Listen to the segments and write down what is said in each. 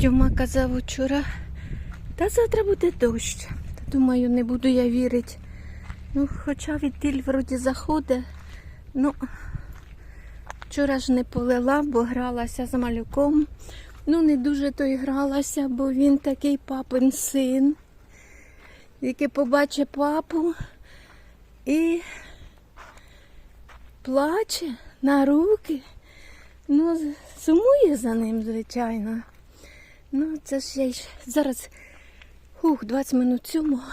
Тьома казав вчора, та завтра буде дощ. Думаю, не буду я вірити. Ну, хоча відтіль вроді заходить. Ну, вчора ж не полила, бо гралася з малюком. Ну, не дуже то й гралася, бо він такий папин син, який побачить папу і плаче на руки. Ну, сумує за ним, звичайно. Ну, це ж я й зараз ух, 20 минут сьомого.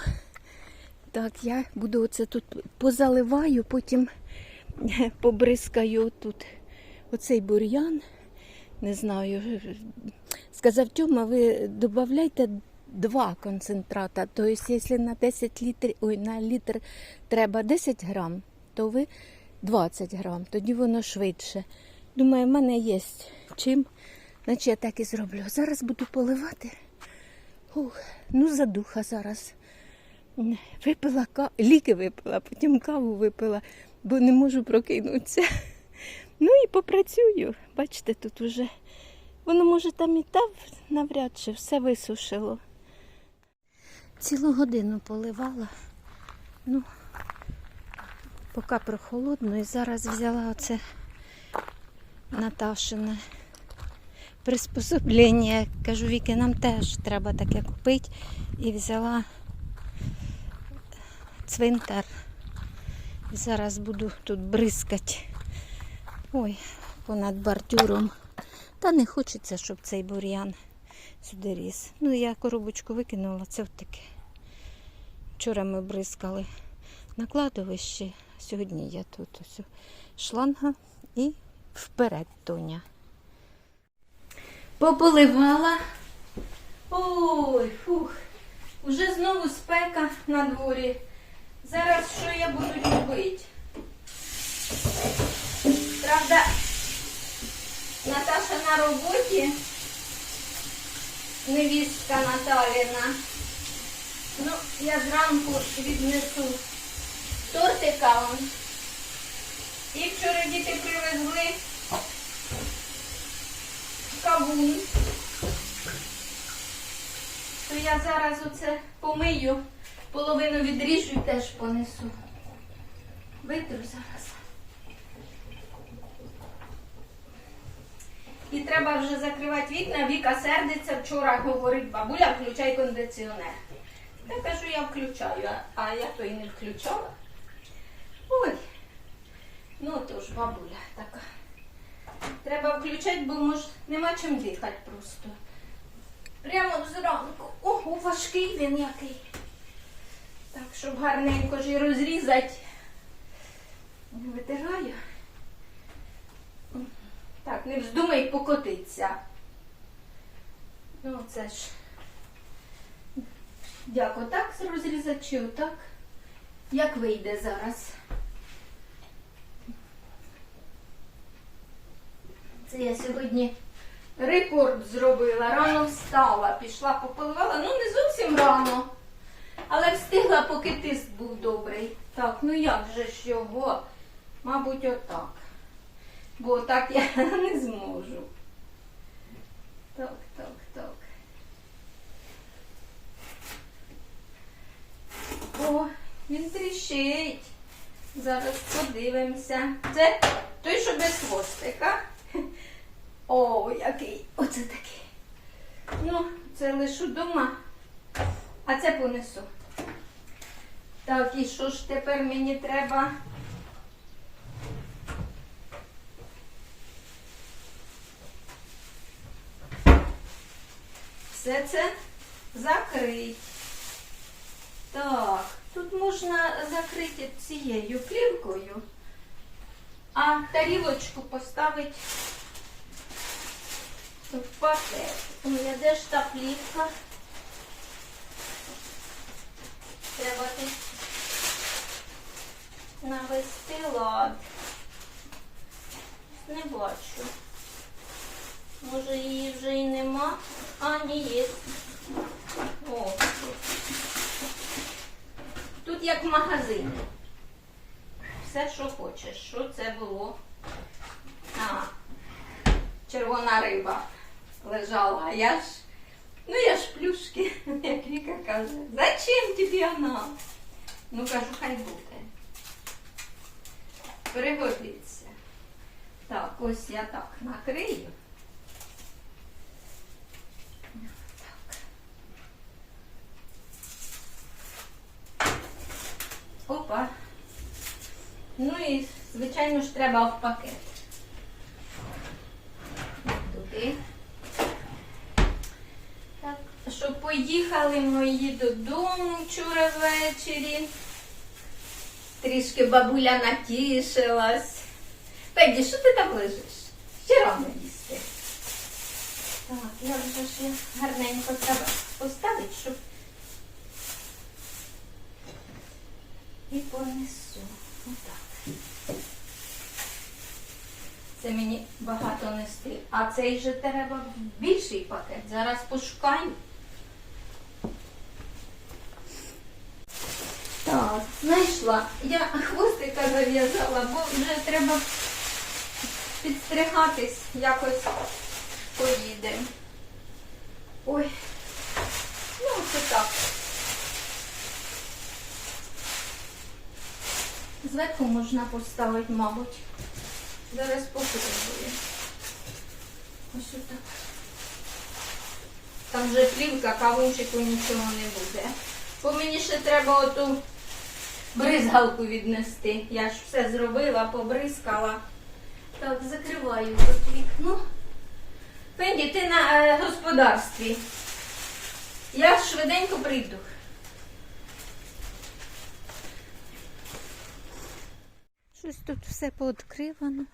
Так, я буду оце тут позаливаю, потім побризкаю тут оцей бур'ян. Не знаю. Сказав Тьома, ви додавайте два концентрата. Тобто, якщо на 10 літрів, ой, на літр треба 10 грам, то ви 20 грам, тоді воно швидше. Думаю, в мене є чим. Значить, я так і зроблю. Зараз буду поливати. Ух, ну задуха зараз. Випила каву, ліки випила, потім каву випила, бо не можу прокинутися. Ну і попрацюю. Бачите, тут уже воно може там і там навряд чи все висушило. Цілу годину поливала. Ну, поки прохолодно, і зараз взяла оце Наташине приспособлення. Кажу, Віки, нам теж треба таке купити. І взяла цвинтар. Зараз буду тут бризкати. Ой, понад бордюром. Та не хочеться, щоб цей бур'ян сюди ріс. Ну, я коробочку викинула, це таке. Вчора ми бризкали на кладовищі, сьогодні я тут ось шланга і вперед Тоня. Пополивала. Ой, фух. Уже знову спека на дворі. Зараз що я буду робити? Правда, Наташа на роботі, невістка Наталіна. Ну, я зранку віднесу тортика. І вчора діти привезли кавун. То я зараз оце помию, половину відріжу і теж понесу. Витру зараз. І треба вже закривати вікна. Віка сердиться. Вчора говорить бабуля, включай кондиціонер. Я кажу, я включаю, а я то і не включала. Ой. Ну то ж, бабуля така. Треба включати, бо може нема чим дихати просто. Прямо зранку. Ого, важкий він який. Так, щоб гарненько ж і розрізати. Витираю. Так, не вздумай покотитися. Ну, це ж. Як отак розрізати чи отак? Як вийде зараз? Це я сьогодні рекорд зробила. Рано встала, пішла, пополивала. Ну, не зовсім рано. Але встигла, поки тиск був добрий. Так, ну як же ж його? Мабуть, отак. Бо так я не зможу. Так, так, так. О, він тріщить. Зараз подивимося. Це той, що без хвостика. О, який. Оце такий. Ну, це лишу вдома, а це понесу. Так, і що ж тепер мені треба? Все це закрить. Так, тут можна закрити цією плівкою, а тарілочку поставити в пакет. Ой, а де ж та плівка? Треба навести лад. Не бачу. Може її вже і нема. А, ні, є. О, тут. Тут як в магазині. Все, що хочеш. Що це було? А, червона риба лежала. А я ж Ну я ж плюшки, як Віка каже. Зачем тобі вона? Ну кажу, хай буде. Пригодиться. Так, ось я так накрию. Так. Опа. Ну і, звичайно ж, треба в пакет. Туди. Так, щоб поїхали мої додому вчора ввечері. Трішки бабуля натішилась. Педі, що ти там лежиш? Ще рано їсти. Так, я вже ж гарненько треба поставити, щоб і понесу. Отак. Це мені багато нести. А цей же треба більший пакет. Зараз пошукаю. Знайшла. Я хвостика зав'язала, бо вже треба підстригатись, якось поїдемо. Ой, ну це так. Зверху можна поставити, мабуть. Зараз попробую. Ось отак. Там вже плівка, кавунчику нічого не буде. Бо мені ще треба оту бризгалку віднести. Я ж все зробила, побризкала. Так, закриваю тут вікно. Пенді, ти на е, господарстві. Я швиденько прийду. Щось тут все пооткривано.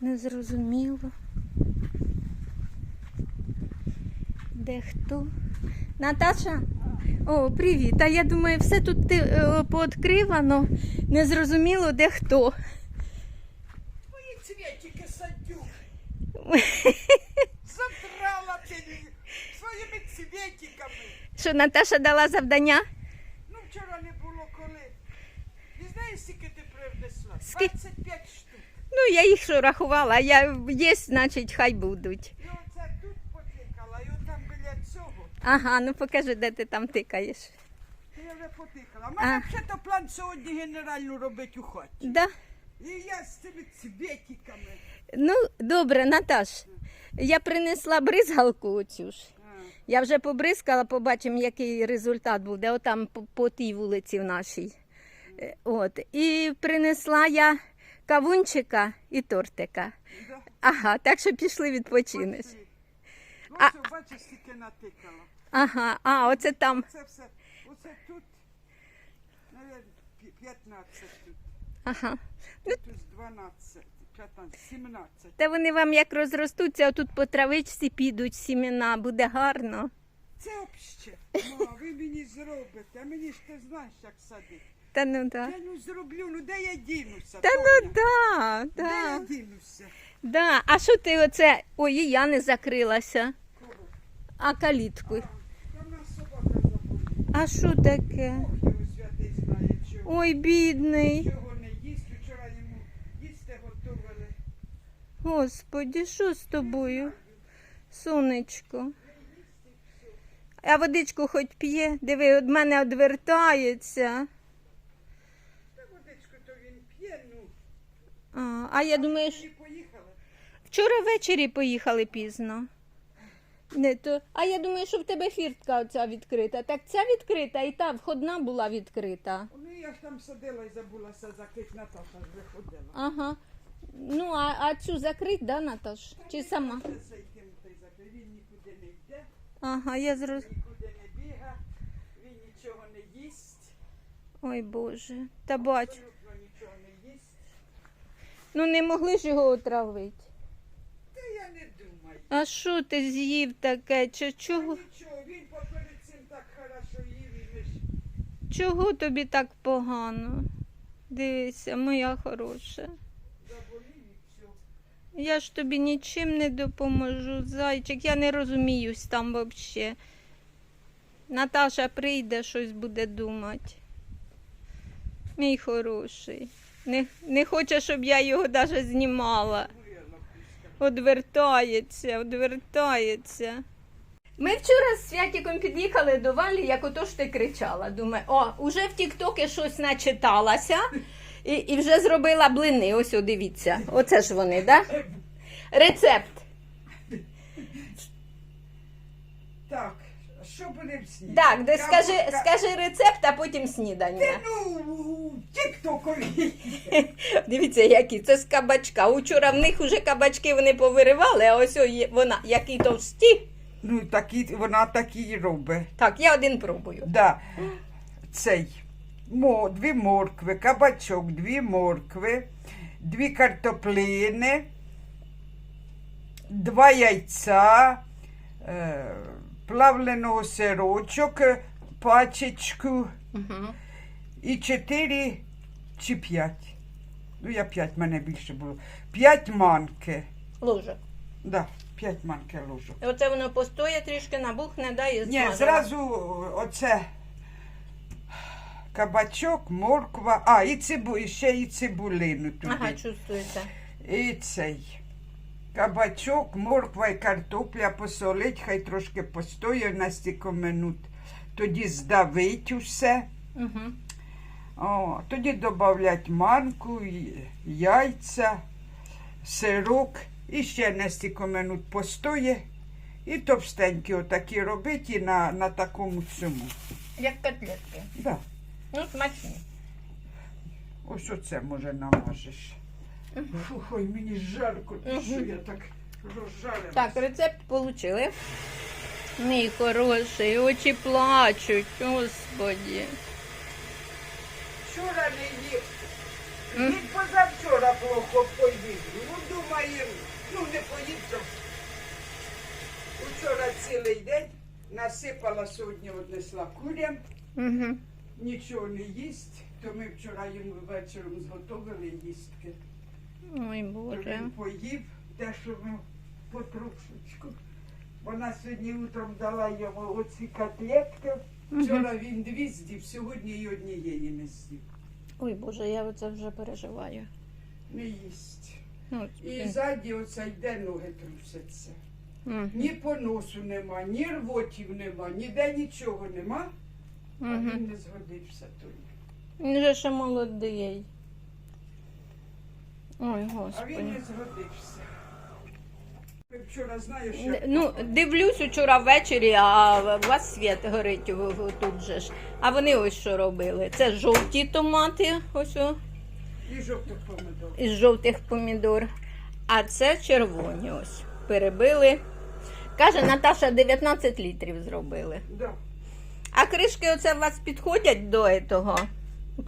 Незрозуміло. Де хто? Наташа? О, привіт. А я думаю, все тут ти- е, пооткривано. Незрозуміло, де хто. Мої цвітики садю. Задрала ти своїми цвітиками. Що Наташа дала завдання? Ну, вчора не було коли. І знаєш, скільки ти привнесла? Ски- 25 штук. Ну, я їх що рахувала, я є, значить, хай будуть. І оце тут потикала, і отам біля цього. Ага, ну покажи, де ти там тикаєш. Я вже потикала. У мене взагалі план сьогодні генеральну робити у хаті. Да? І я з цими цвітиками. Ну, добре, Наташ. Я принесла бризгалку оцю ж. Я вже побризкала, побачимо, який результат буде. Отам по, по тій вулиці в нашій. Е, От. І принесла я кавунчика і тортика. Ага, так що пішли відпочинеш. А- Ось, бачиш, скільки натикала. Ага, а оце там. Це все. Оце тут, навіть 15 тут. Ага. Тут 12, 15, 17. Та вони вам як розростуться, отут по травичці підуть сімена, буде гарно. Це взагалі. Ма, ви мені зробите, а мені ж ти знаєш, як садити. Та ну да. Я ну зроблю, ну де я дінуся? Та Тоня? ну да, Де я да. дінуся? Да. А що ти оце? Ой, і я не закрилася. А калітку. А що таке? Ой, бідний. Господі, що з тобою? Сонечко. А водичку хоч п'є, диви, від мене одвертається. Та водичку то він п'є, ну. А, а я думаю, що вчора ввечері поїхали пізно. Не то. А я думаю, що в тебе фіртка оця відкрита. Так ця відкрита і та входна була відкрита. Ну я ж там сиділа і забулася закрити, Наташа ж виходила. Ага. Ну, а, а цю закрить, да, Наташ? Чи сама? Він нікуди не йде. Ага, я зроз... нікуди не біга, він нічого не їсть, Ой Боже, та бач. абсолютно нічого не їсть. Ну не могли ж його отравити. Та я не думаю. А що ти з'їв таке? Чи чого, нічого, він поперед цим так хорошо їв і ми ж. чого тобі так погано? Дивися, моя хороша. Заболів і все. Я ж тобі нічим не допоможу, зайчик. Я не розуміюсь там взагалі. Наташа прийде, щось буде думати. Мій хороший. Не, не хоче, щоб я його навіть знімала. Одвертається, одвертається. Ми вчора з Святіком під'їхали до Валі, як ото ж ти кричала. Думаю, о, уже в Тіктокі щось начиталася і, і вже зробила блини. Ось, о, дивіться. Оце ж вони, так? Да? Рецепт. Так, що будемо снідати? Так, де скажи, скажи рецепт, а потім снідання. Ти ну, тіктокові. Дивіться, які це з кабачка. Учора в них уже кабачки вони повиривали, а ось о вона, які товсті. Ну, такі, вона такі й робить. Так, я один пробую. Да. Цей. Мо, дві моркви, кабачок, дві моркви, дві картоплини, два яйця, е, плавленого сирочок, е, пачечку Угу. І чотири чи п'ять. Ну, я п'ять, мене більше було. П'ять манки. Ложок. Да, п'ять манки ложок. І оце воно постоє трішки, набухне, да, і Ні, зразу оце кабачок, морква, а, і цибу, і ще і цибулину туди. Ага, чувствується. І цей. Кабачок, морква і картопля посолить, хай трошки постоє на стільки минут. Тоді здавить усе. Угу. О, тоді додавлять манку, яйця, сирок. І ще на стільки минут постоє. І товстенькі отакі робить і на, на такому цьому. Як котлетки. Да. Ну, смачні. Ось оце може намажеш. Фух, ой, мені жарко, що я так розжарила. Так, рецепт отримали. Мій хороший, очі плачуть, господі. Вчора не їв. М? Від позавчора плохо поїв. Ну, думаю, ну не поїв то. Вчора цілий день насипала сьогодні однесла курям, Угу. нічого не їсть, то ми вчора йому вечором зготовили їстки. Ой, То Боже. Він поїв те, що ми потрошечку. Вона сьогодні утром дала йому оці котлетки. Вчора він дві з'їв, сьогодні й однієї не з'їв. Ой, Боже, я оце вже переживаю. Не їсть. Ну, І ззаді оце йде ноги трусяться. Мгм. Ні поносу нема, ні рвотів нема, ніде нічого нема, а він не згодився той. Він же ще молодий. Ой, А він господи. не згодився. Вчора знаєш, що Ну, дивлюсь учора ввечері, а у вас світ горить тут же ж. А вони ось що робили. Це жовті томати, ось о, і жовтих помидор. із жовтих помідор. А це червоні ось. Перебили. Каже, Наташа 19 літрів зробили. Да. А кришки оце у вас підходять до того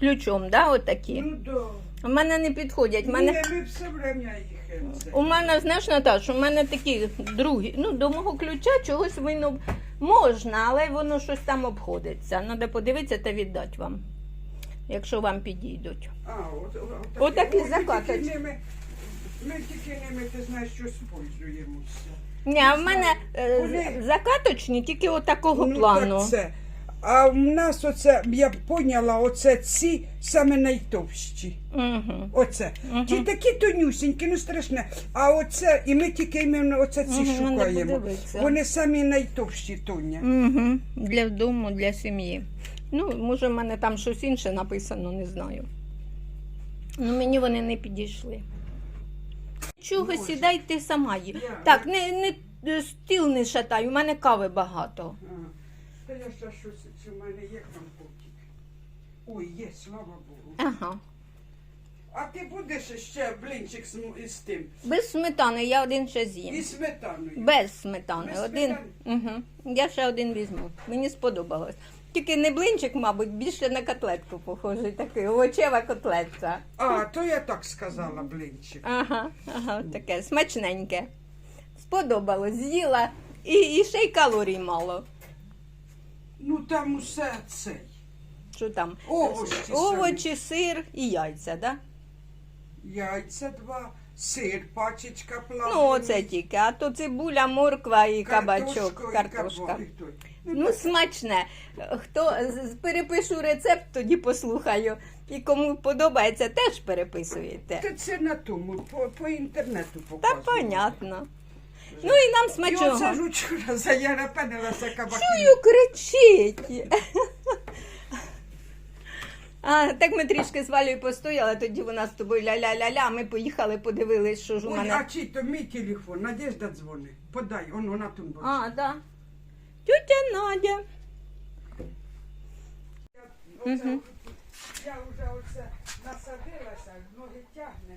ключом, да, отакі? Ну да. У мене не підходять. У мене... Ні, ми все время їх це. У мене, знаєш, Наташ, у мене такі другі. Ну, до мого ключа чогось воно можна, але воно щось там обходиться. Треба подивитися та віддати вам, якщо вам підійдуть. А, от, от, Отакі Ой, ми закаточки. тільки ними- Ми тільки ними, ти знаєш, що спользуємося. Ні, а в мене е, з- закаточні тільки отакого плану. Ну, Так це. А в нас оце, я поняла, оце ці саме найтовщі. Угу. Оце. Мгм. Ті такі тонюсінькі, ну страшне. А оце, і ми тільки іменно оце ці Мгм, надо шукаємо. Вони самі найтовщі тоня. Угу. Для дому, для сім'ї. Ну, може, в мене там щось інше написано, не знаю. Ну, мені вони не підійшли. Чого Боже. сідай ти сама їй. Я- Так, не, не е, стіл не шатай, у мене кави багато. А, Та я ще щось, це в мене є компотик. Ой, є, слава Богу. Ага. А ти будеш ще блинчик з, м- із тим, Без сметани я один ще з'їм. із сметаною. Без сметани. Без один. Угу. Я ще один візьму. Мені сподобалось. Тільки не блинчик, мабуть, більше на котлетку похожий такий, овочева котлетка. А, то я так сказала, блинчик. Ага, ага, таке смачненьке. Сподобалось, з'їла і, і ще й калорій мало. Ну там усе цей. Що там? Овочі. Овочі, сир і яйця, да? Яйця два, сир, пачечка плавлений. Ну, оце тільки. А то цибуля, морква і кабачок, і картошка. і. Ну, смачне. Хто з- перепишу рецепт, тоді послухаю. І кому подобається, теж переписуєте. Та це на тому, по, по інтернету Та понятно. Ну і нам І оце смачного. ж учора заярапенилася кабаки. Чую, кричить. А, так ми трішки з Валею постояли, тоді вона з тобою ля-ля-ля-ля. Ми поїхали, подивились, що ж у Ой, мене. а чий то мій телефон? Надежда дзвонить. Подай, он вона тут буде. А, да. Тетя Надя. Оце, Я вже оце насадилася, ноги тягне.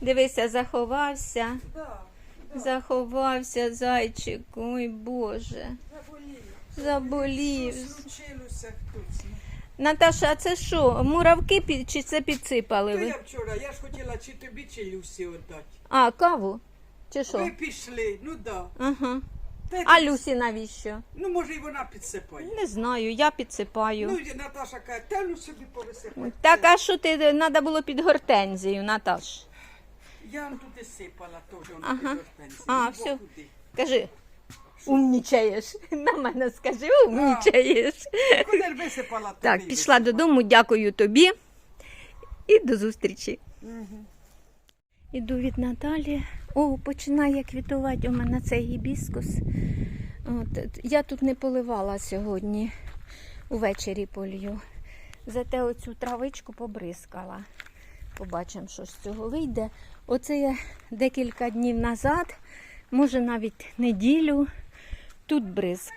Дивися, заховався. Да, Заховався зайчик. Ой Боже. заболів. Заболів. Случилося хтось? Наташа, а це що? Муравки під чи це підсипали То ви? я вчора, я ж хотіла чи тобі, чи Люсі віддати. А, каву? Чи що? Ви пішли, ну да. Ага. Та й- А Люсі навіщо? Ну, може, і вона підсипає. Не знаю, я підсипаю. Ну, і Наташа каже, та ну собі повисипай. Так, а що ти треба було під гортензію, Наташ? Я вам туди сипала теж на Ага. А, куди? Кажи. Умнічаєш. На мене скажи, умнічаєш. Куди висипала туди? Так, пішла додому, дякую тобі і до зустрічі. Мгм. Іду від Наталі. О, починає квітувати у мене цей гібіскус. От, я тут не поливала сьогодні, увечері полью. Зате оцю травичку побризкала. Побачимо, що з цього вийде. Оце я декілька днів назад, може навіть неділю, тут бризк.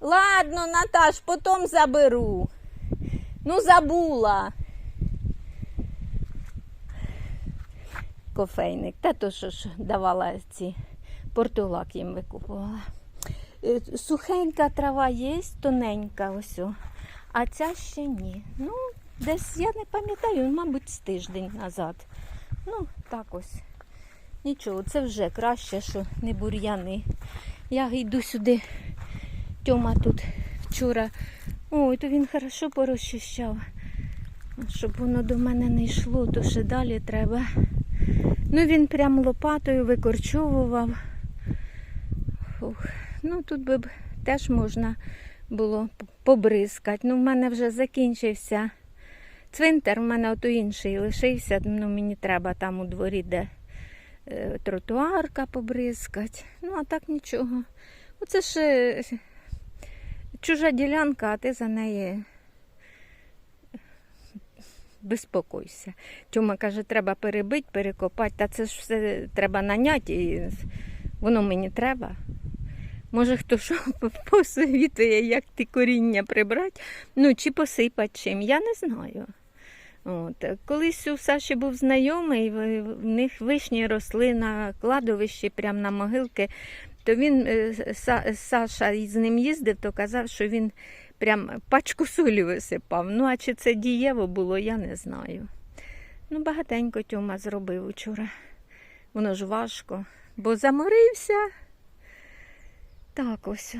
Ладно, Наташ, потім заберу. Ну, забула. кофейник. Та то що ж давала ці портулак їм викупувала. Е, Сухенька трава є, тоненька ось. А ця ще ні. Ну, десь я не пам'ятаю, мабуть, з тиждень назад. Ну, так ось. Нічого, це вже краще, що не бур'яни. Я йду сюди. Тьома тут вчора. Ой, то він хорошо порозчищав. Щоб воно до мене не йшло, то ще далі треба. Ну, він прям лопатою викорчовував. Фух. Ну, тут би теж можна було побризкати. Ну, в мене вже закінчився цвинтар, в мене ото інший лишився. Ну, мені треба там у дворі, де е, тротуарка побризкати. Ну, а так нічого. Оце ж е, чужа ділянка, а ти за неї безпокойся. Тьома каже, треба перебити, перекопати, та це ж все треба наняти, і воно мені треба. Може, хто що посовітує, як ті коріння прибрати, ну чи посипати чим, я не знаю. От. Колись у Саші був знайомий, в них вишні росли на кладовищі, прямо на могилки. То він, е, Саша із ним їздив, то казав, що він прям пачку солі висипав. Ну, а чи це дієво було, я не знаю. Ну, багатенько Тьома зробив вчора. Воно ж важко, бо заморився. Так ось.